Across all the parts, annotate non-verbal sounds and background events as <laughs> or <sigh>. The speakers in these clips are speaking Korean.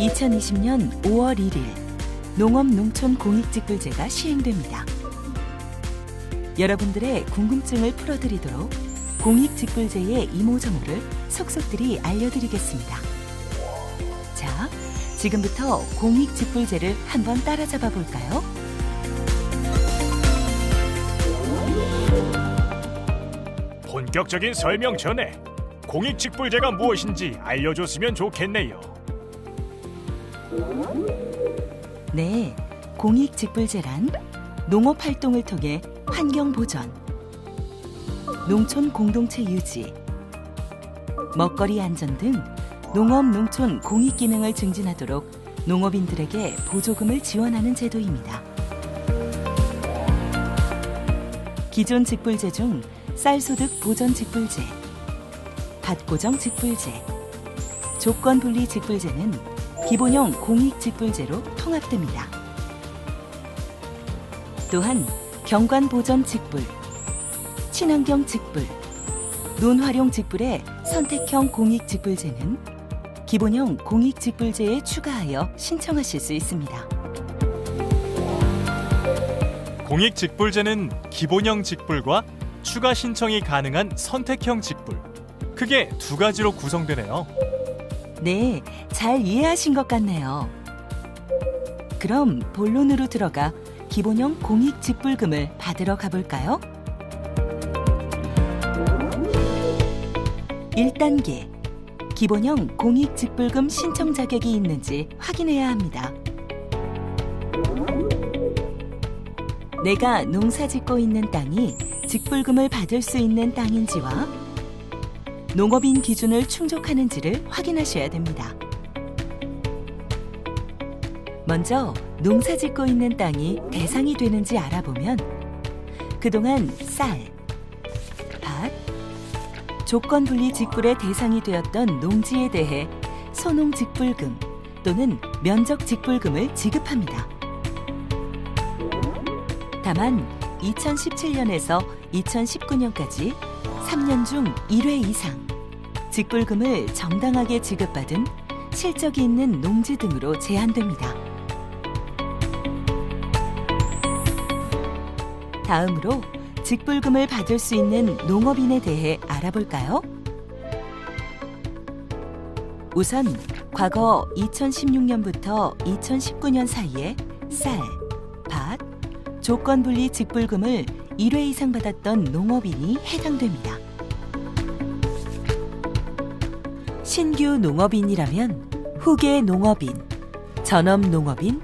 2020년 5월 1일 농업농촌 공익직불제가 시행됩니다. 여러분들의 궁금증을 풀어드리도록 공익직불제의 이모저모를 속속들이 알려드리겠습니다. 자, 지금부터 공익직불제를 한번 따라잡아 볼까요? 본격적인 설명 전에 공익직불제가 무엇인지 알려줬으면 좋겠네요. 네, 공익직불제란 농업 활동을 통해 환경 보전, 농촌 공동체 유지, 먹거리 안전 등 농업 농촌 공익 기능을 증진하도록 농업인들에게 보조금을 지원하는 제도입니다. 기존 직불제 중 쌀소득 보전 직불제, 밭고정 직불제, 조건 분리 직불제는 기본형 공익 직불제로 통합됩니다. 또한 경관 보전 직불, 친환경 직불, 논활용 직불의 선택형 공익 직불제는 기본형 공익 직불제에 추가하여 신청하실 수 있습니다. 공익 직불제는 기본형 직불과 추가 신청이 가능한 선택형 직불. 크게 두 가지로 구성되네요. 네, 잘 이해하신 것 같네요. 그럼 본론으로 들어가 기본형 공익 직불금을 받으러 가볼까요? 1단계 기본형 공익 직불금 신청 자격이 있는지 확인해야 합니다. 내가 농사 짓고 있는 땅이 직불금을 받을 수 있는 땅인지와 농업인 기준을 충족하는지를 확인하셔야 됩니다. 먼저 농사 짓고 있는 땅이 대상이 되는지 알아보면 그동안 쌀, 밭, 조건 분리 직불의 대상이 되었던 농지에 대해 소농 직불금 또는 면적 직불금을 지급합니다. 다만 2017년에서 2019년까지 3년 중 1회 이상 직불금을 정당하게 지급받은 실적이 있는 농지 등으로 제한됩니다. 다음으로 직불금을 받을 수 있는 농업인에 대해 알아볼까요? 우선 과거 2016년부터 2019년 사이에 쌀, 밭, 조건 분리 직불금을 1회 이상 받았던 농업인이 해당됩니다. 신규 농업인이라면 후계 농업인, 전업 농업인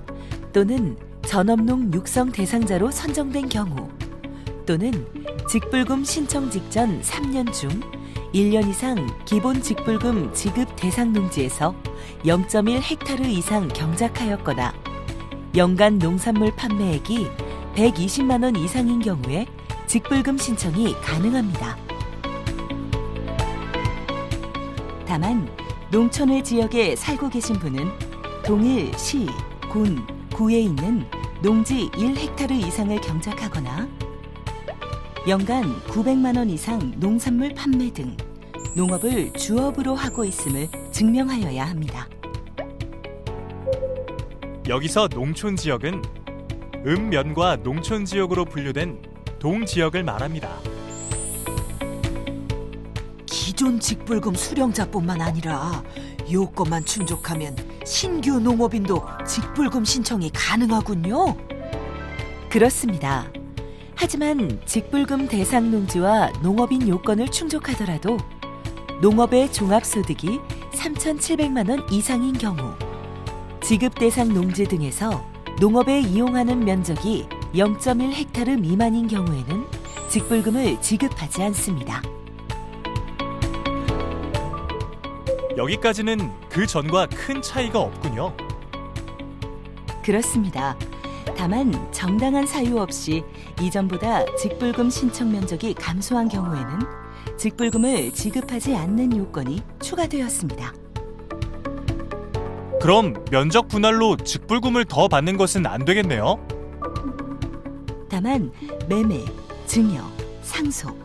또는 전업농 육성 대상자로 선정된 경우 또는 직불금 신청 직전 3년 중 1년 이상 기본 직불금 지급 대상 농지에서 0.1 헥타르 이상 경작하였거나 연간 농산물 판매액이 120만 원 이상인 경우에 직불금 신청이 가능합니다. 다만 농촌의 지역에 살고 계신 분은 동일 시, 군, 구에 있는 농지 1헥타르 이상을 경작하거나 연간 900만 원 이상 농산물 판매 등 농업을 주업으로 하고 있음을 증명하여야 합니다. 여기서 농촌 지역은 읍면과 농촌 지역으로 분류된 동 지역을 말합니다. 기존 직불금 수령자뿐만 아니라 요건만 충족하면 신규 농업인도 직불금 신청이 가능하군요. 그렇습니다. 하지만 직불금 대상 농지와 농업인 요건을 충족하더라도 농업의 종합소득이 3,700만 원 이상인 경우 지급 대상 농지 등에서 농업에 이용하는 면적이 0.1 헥타르 미만인 경우에는 직불금을 지급하지 않습니다. 여기까지는 그 전과 큰 차이가 없군요. 그렇습니다. 다만 정당한 사유 없이 이전보다 직불금 신청 면적이 감소한 경우에는 직불금을 지급하지 않는 요건이 추가되었습니다. 그럼 면적 분할로 직불금을 더 받는 것은 안 되겠네요. 다만 매매, 증여, 상속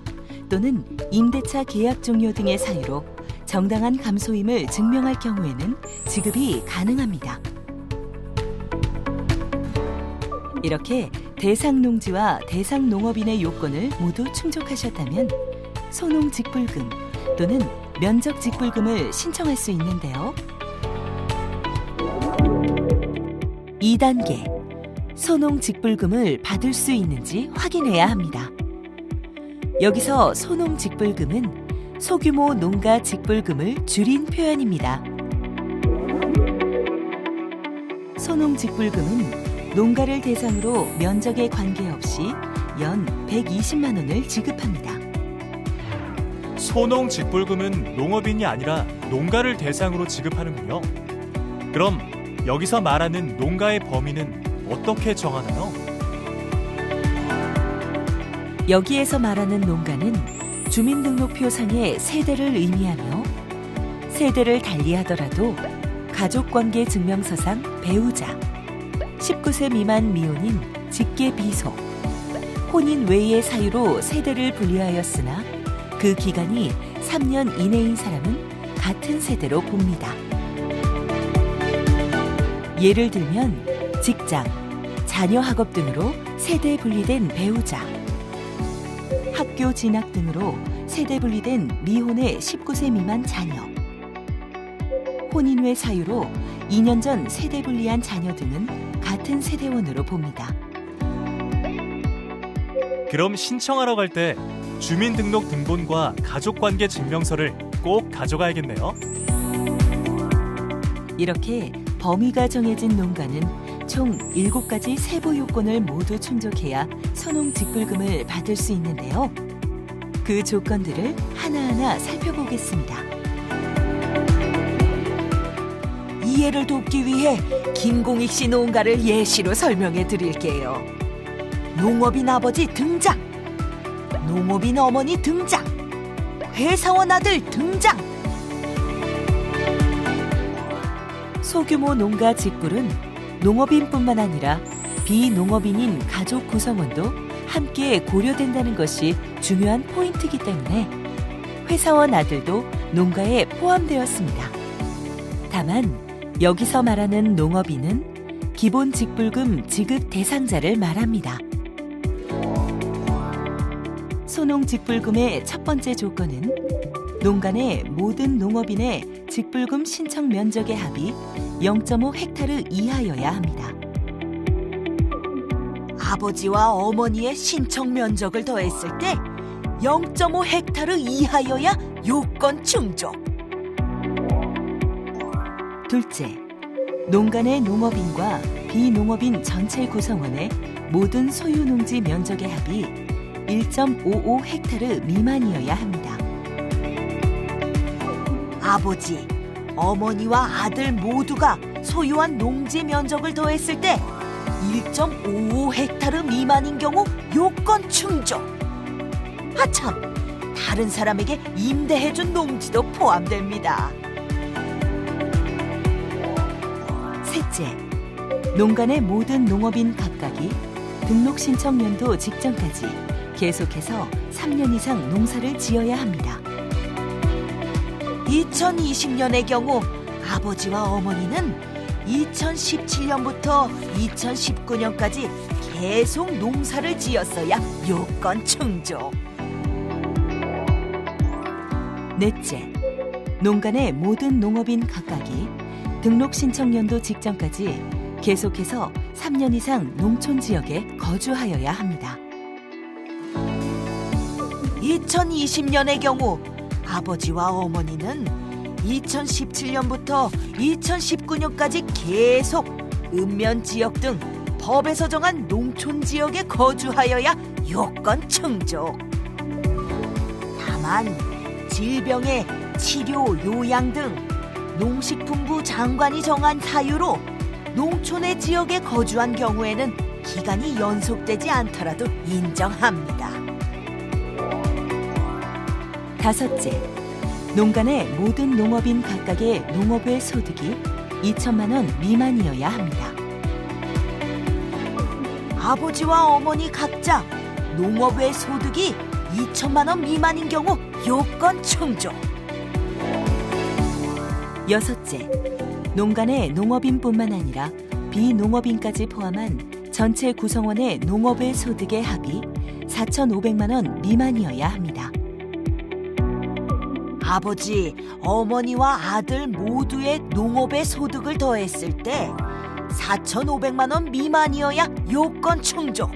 또는 임대차 계약 종료 등의 사유로 정당한 감소임을 증명할 경우에는 지급이 가능합니다. 이렇게 대상 농지와 대상 농업인의 요건을 모두 충족하셨다면 소농 직불금 또는 면적 직불금을 신청할 수 있는데요. 2단계 소농 직불금을 받을 수 있는지 확인해야 합니다. 여기서 소농 직불금은 소규모 농가 직불금을 줄인 표현입니다. 소농 직불금은 농가를 대상으로 면적에 관계없이 연 120만 원을 지급합니다. 소농 직불금은 농업인이 아니라 농가를 대상으로 지급하는군요. 그럼 여기서 말하는 농가의 범위는 어떻게 정하나요? 여기에서 말하는 농가는 주민등록표상의 세대를 의미하며 세대를 달리하더라도 가족관계 증명서상 배우자, 19세 미만 미혼인 직계 비속, 혼인 외의 사유로 세대를 분리하였으나 그 기간이 3년 이내인 사람은 같은 세대로 봅니다. 예를 들면 직장, 자녀 학업 등으로 세대 분리된 배우자, 학교 진학 등으로 세대 분리된 미혼의 19세 미만 자녀, 혼인 외 사유로 2년 전 세대 분리한 자녀 등은 같은 세대원으로 봅니다. 그럼 신청하러 갈 때 주민등록 등본과 가족관계 증명서를 꼭 가져가야겠네요. 이렇게 범위가 정해진 농가는 총 7가지 세부 요건을 모두 충족해야 선홍 직불금을 받을 수 있는데요. 그 조건들을 하나하나 살펴보겠습니다. 이해를 돕기 위해 김공익 씨 농가를 예시로 설명해 드릴게요. 농업인 아버지 등장. 농업인 어머니 등장. 회사원 아들 등장. 소규모 농가 직불은 농업인뿐만 아니라 비농업인인 가족 구성원도 함께 고려된다는 것이 중요한 포인트이기 때문에 회사원 아들도 농가에 포함되었습니다. 다만 여기서 말하는 농업인은 기본 직불금 지급 대상자를 말합니다. 소농 직불금의 첫 번째 조건은 내 모든 농업인의 직불금 신청 면적의 합이 0.5 헥타르 이하여야 합니다. 아버지와 어머니의 신청 면적을 더했을 때 0.5 헥타르 이하여야 요건 충족. 둘째, 내 농업인과 비농업인 전체 구성원의 모든 소유 농지 면적의 합이 1.55 헥타르 미만이어야 합니다. 아버지, 어머니와 아들 모두가 소유한 농지 면적을 더했을 때 1.55 헥타르 미만인 경우 요건 충족. 아참, 다른 사람에게 임대해준 농지도 포함됩니다. 셋째, 내 모든 농업인 각각이 등록 신청 연도 직전까지 계속해서 3년 이상 농사를 지어야 합니다. 2020년의 경우 아버지와 어머니는 2017년부터 2019년까지 계속 농사를 지었어야 요건 충족. 넷째, 내 모든 농업인 각각이 등록 신청 연도 직전까지 계속해서 3년 이상 농촌 지역에 거주하여야 합니다. 2020년의 경우 아버지와 어머니는 2017년부터 2019년까지 계속 읍면 지역 등 법에서 정한 농촌 지역에 거주하여야 요건 충족. 다만 질병의 치료, 요양 등 농식품부 장관이 정한 사유로 농촌의 지역에 거주한 경우에는 기간이 연속되지 않더라도 인정합니다. 다섯째, 농가 내 모든 농업인 각각의 농업의 소득이 2천만 원 미만이어야 합니다. 아버지와 어머니 각자 농업의 소득이 2천만 원 미만인 경우 요건 충족. 여섯째, 농간의 농업인뿐만 아니라 비농업인까지 포함한 전체 구성원의 농업의 소득의 합이 4,500만 원 미만이어야 합니다. 아버지, 어머니와 아들 모두의 농업의 소득을 더했을 때 4,500만 원 미만이어야 요건 충족.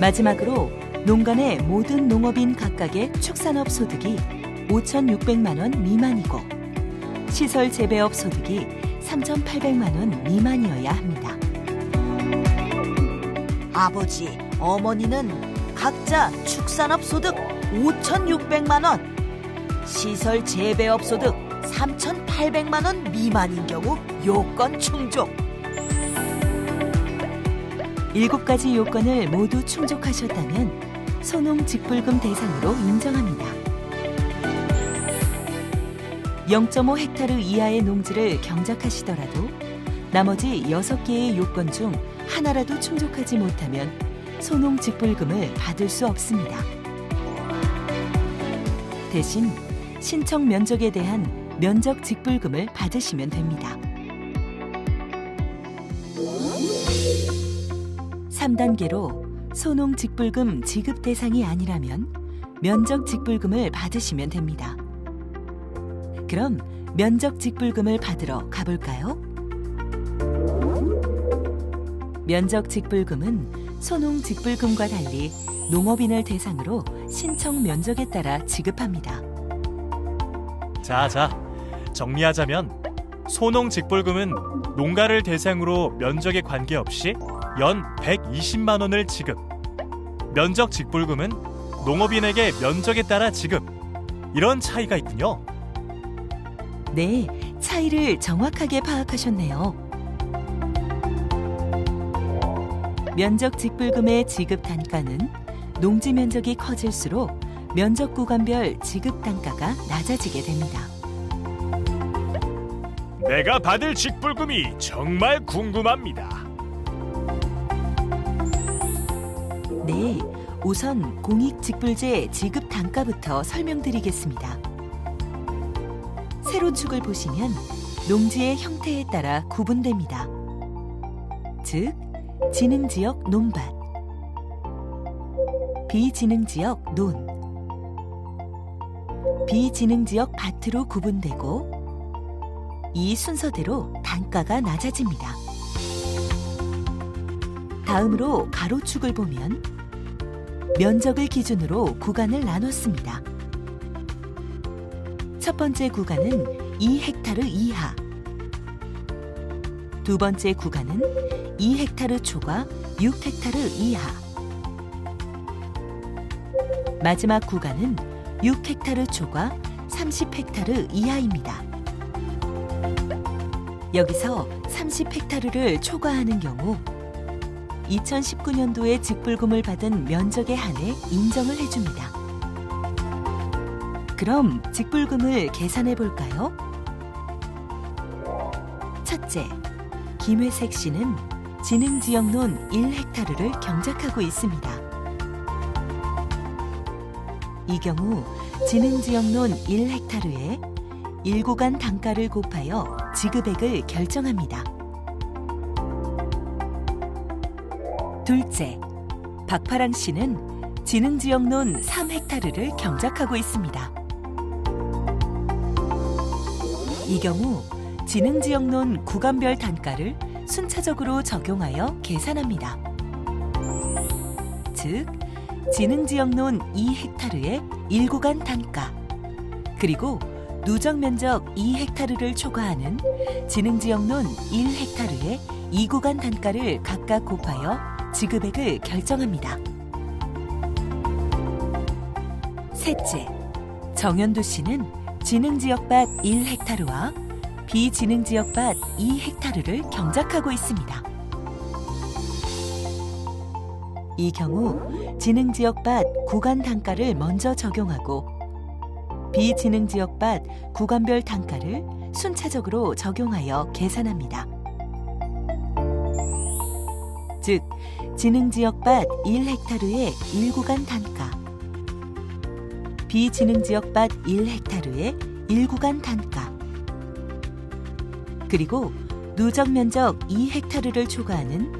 마지막으로 농간의 모든 농업인 각각의 축산업 소득이 5,600만 원 미만이고 시설 재배업 소득이 3,800만 원 미만이어야 합니다. 아버지, 어머니는 각자 축산업 소득 5,600만 원, 시설 재배업 소득 3,800만 원 미만인 경우 요건 충족. 일곱 가지 요건을 모두 충족하셨다면 소농 직불금 대상으로 인정합니다. 0.5 헥타르 이하의 농지를 경작하시더라도 나머지 6개의 요건 중 하나라도 충족하지 못하면 소농 직불금을 받을 수 없습니다. 대신 신청 면적에 대한 면적 직불금을 받으시면 됩니다. 3단계로 소농 직불금 지급 대상이 아니라면 면적 직불금을 받으시면 됩니다. 그럼 면적 직불금을 받으러 가볼까요? 면적 직불금은 소농 직불금과 달리 농업인을 대상으로 신청 면적에 따라 지급합니다. 자, 자. 정리하자면 소농 직불금은 농가를 대상으로 면적에 관계없이 연 120만 원을 지급. 면적 직불금은 농업인에게 면적에 따라 지급. 이런 차이가 있군요. 네, 차이를 정확하게 파악하셨네요. 면적 직불금의 지급 단가는 농지 면적이 커질수록 면적 구간별 지급 단가가 낮아지게 됩니다. 내가 받을 직불금이 정말 궁금합니다. 네, 우선 공익직불제 지급 단가부터 설명드리겠습니다. 세로 축을 보시면 농지의 형태에 따라 구분됩니다. 즉, 지능지역 논밭, 비지능지역 논, 비지능지역 밭으로 구분되고 이 순서대로 단가가 낮아집니다. 다음으로 가로축을 보면 면적을 기준으로 구간을 나눴습니다. 첫 번째 구간은 2헥타르 이하. 두 번째 구간은 2헥타르 초과 6헥타르 이하. 마지막 구간은 6헥타르 초과 30헥타르 이하입니다. 여기서 30헥타르를 초과하는 경우 2019년도에 직불금을 받은 면적에 한해 인정을 해줍니다. 그럼 직불금을 계산해 볼까요? 첫째, 김회색 씨는 지능지역론 1헥타르를 경작하고 있습니다. 이 경우 지능지역론 1헥타르에 1구간 단가를 곱하여 지급액을 결정합니다. 둘째, 박파랑 씨는 지능지역론 3헥타르를 경작하고 있습니다. 이 경우 지능지역론 구간별 단가를 순차적으로 적용하여 계산합니다. 즉, 지능지역론 2헥타르의 1구간 단가, 그리고 누적 면적 2헥타르를 초과하는 지능지역론 1헥타르의 2구간 단가를 각각 곱하여 지급액을 결정합니다. 셋째, 정현두 씨는 지능지역밭 1헥타르와 비지능지역 밭 2헥타르를 경작하고 있습니다. 이 경우 지능지역 밭 구간 단가를 먼저 적용하고 비지능지역 밭 구간별 단가를 순차적으로 적용하여 계산합니다. 즉, 지능지역밭 1헥타르의 1구간 단가, 비지능지역밭 1헥타르의 1구간 단가. 그리고 누적 면적 2헥타르를 초과하는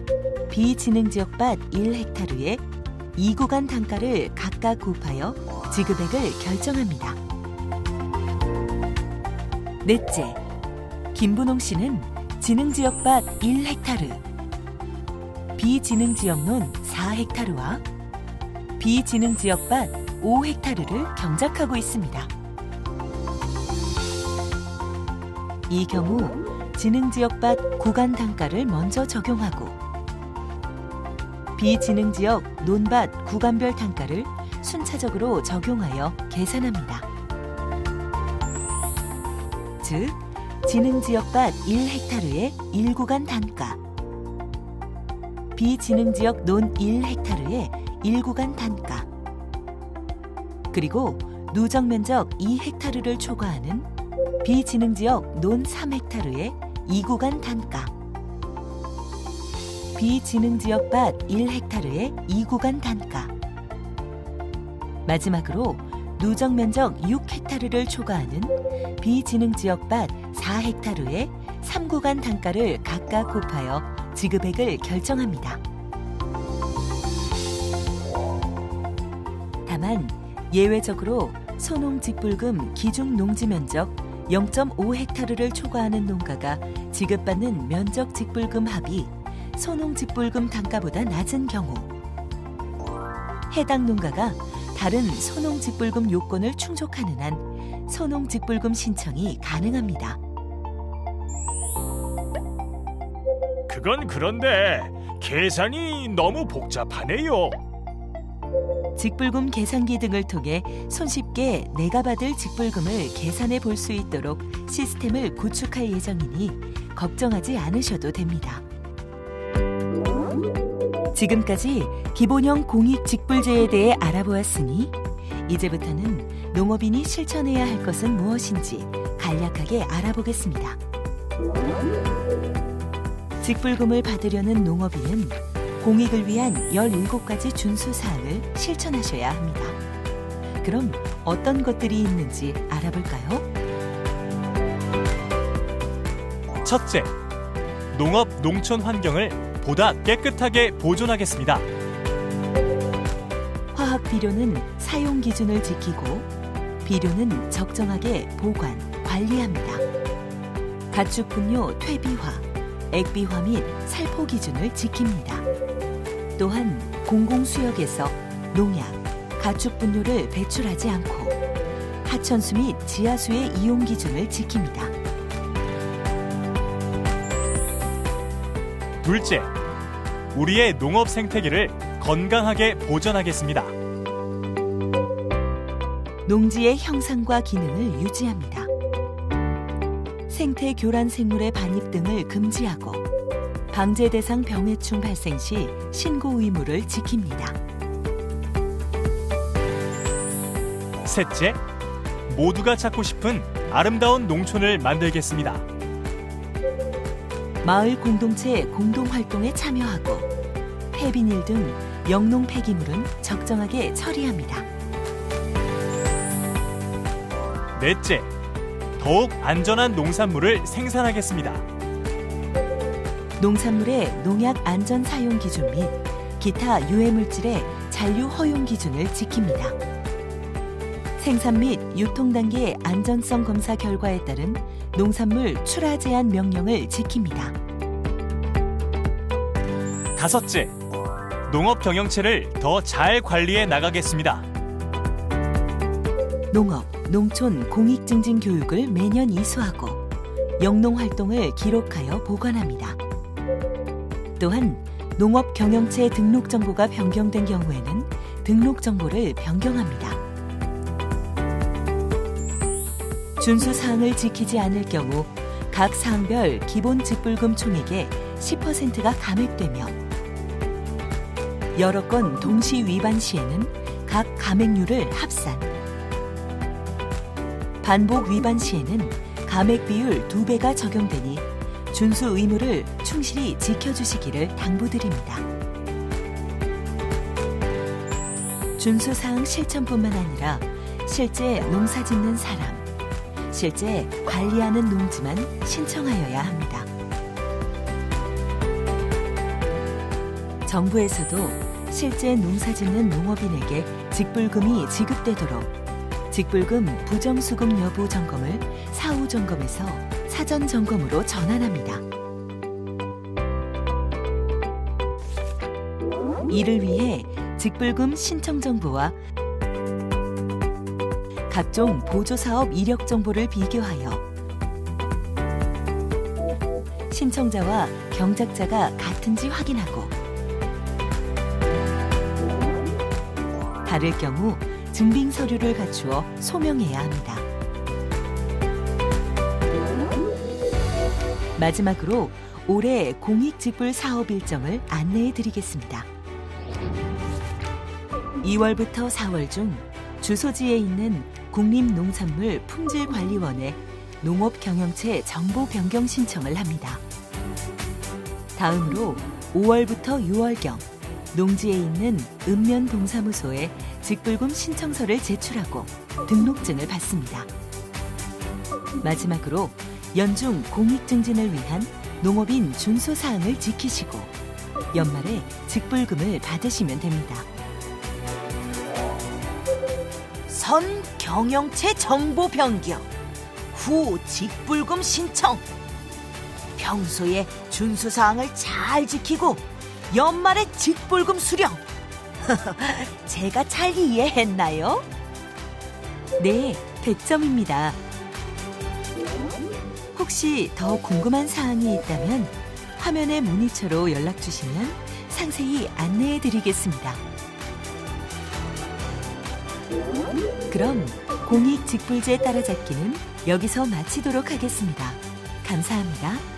비지능지역 밭 1헥타르에 2구간 단가를 각각 곱하여 지급액을 결정합니다. 넷째, 김분홍 씨는 지능지역 밭 1헥타르, 비지능지역론 4헥타르와 비지능지역 밭 5헥타르를 경작하고 있습니다. 이 경우 지능지역밭 구간 단가를 먼저 적용하고 비지능지역 논밭 구간별 단가를 순차적으로 적용하여 계산합니다. 즉, 지능지역밭 1헥타르의 1구간 단가, 비지능지역 논 1헥타르의 1구간 단가, 그리고 누적 면적 2헥타르를 초과하는 비지능지역 논 3헥타르의 2구간 단가, 비지능지역 밭 1헥타르의 2구간 단가, 마지막으로 누적 면적 6헥타르를 초과하는 비지능지역 밭 4헥타르의 3구간 단가를 각각 곱하여 지급액을 결정합니다. 다만 예외적으로 소농 직불금 기준 농지 면적 0.5헥타르를 초과하는 농가가 지급받는 면적 직불금 합이 소농 직불금 단가보다 낮은 경우 해당 농가가 다른 소농 직불금 요건을 충족하는 한 소농 직불금 신청이 가능합니다. 그건 그런데 계산이 너무 복잡하네요. 직불금 계산기 등을 통해 손쉽게 내가 받을 직불금을 계산해 볼 수 있도록 시스템을 구축할 예정이니 걱정하지 않으셔도 됩니다. 지금까지 기본형 공익 직불제에 대해 알아보았으니 이제부터는 농업인이 실천해야 할 것은 무엇인지 간략하게 알아보겠습니다. 직불금을 받으려는 농업인은 공익을 위한 17가지 준수 사항을 실천하셔야 합니다. 그럼 어떤 것들이 있는지 알아볼까요? 첫째, 농업 농촌 환경을 보다 깨끗하게 보존하겠습니다. 화학 비료는 사용 기준을 지키고 비료는 적정하게 보관, 관리합니다. 가축 분뇨 퇴비화, 액비화 및 살포 기준을 지킵니다. 또한 공공 수역에서 농약, 가축 분뇨를 배출하지 않고 하천수 및 지하수의 이용 기준을 지킵니다. 둘째, 우리의 농업 생태계를 건강하게 보존하겠습니다. 농지의 형상과 기능을 유지합니다. 생태 교란 생물의 반입 등을 금지하고 방제 대상 병해충 발생 시 신고 의무를 지킵니다. 셋째, 모두가 찾고 싶은 아름다운 농촌을 만들겠습니다. 마을 공동체 공동 활동에 참여하고 폐비닐 등 영농 폐기물은 적정하게 처리합니다. 넷째, 더욱 안전한 농산물을 생산하겠습니다. 농산물의 농약 안전 사용 기준 및 기타 유해 물질의 잔류 허용 기준을 지킵니다. 생산 및 유통 단계 안전성 검사 결과에 따른 농산물 출하 제한 명령을 지킵니다. 다섯째, 농업 경영체를 더 잘 관리해 나가겠습니다. 농업, 농촌 공익 증진 교육을 매년 이수하고 영농 활동을 기록하여 보관합니다. 또한 농업 경영체 등록 정보가 변경된 경우에는 등록 정보를 변경합니다. 준수 사항을 지키지 않을 경우 각 사항별 기본 직불금 총액의 10%가 감액되며 여러 건 동시 위반 시에는 각 감액률을 합산. 반복 위반 시에는 감액 비율 2배가 적용되니 준수 의무를 충실히 지켜주시기를 당부드립니다. 준수 사항 실천뿐만 아니라 실제 농사 짓는 사람, 실제 관리하는 농지만 신청하여야 합니다. 정부에서도 실제 농사짓는 농업인에게 직불금이 지급되도록 직불금 부정수급 여부 점검을 사후 점검에서 사전 점검으로 전환합니다. 이를 위해 직불금 신청 정보와 각종 보조사업 이력 정보를 비교하여 신청자와 경작자가 같은지 확인하고 다를 경우 증빙 서류를 갖추어 소명해야 합니다. 마지막으로 올해 공익직불 사업 일정을 안내해 드리겠습니다. 2월부터 4월 중 주소지에 있는 국립농산물 품질관리원에 농업경영체 정보 변경 신청을 합니다. 다음으로 5월부터 6월경 농지에 있는 읍면 동사무소에 직불금 신청서를 제출하고 등록증을 받습니다. 마지막으로 연중 공익증진을 위한 농업인 준수 사항을 지키시고 연말에 직불금을 받으시면 됩니다. 선 경영체 정보 변경 후 직불금 신청 평소에 준수 사항을 잘 지키고 연말에 직불금 수령 <laughs> 제가 잘 이해했나요? 네, 100점입니다. 혹시 더 궁금한 사항이 있다면 화면의 모니터로 연락 주시면 상세히 안내해 드리겠습니다. 그럼 공익 직불제 따라잡기는 여기서 마치도록 하겠습니다. 감사합니다.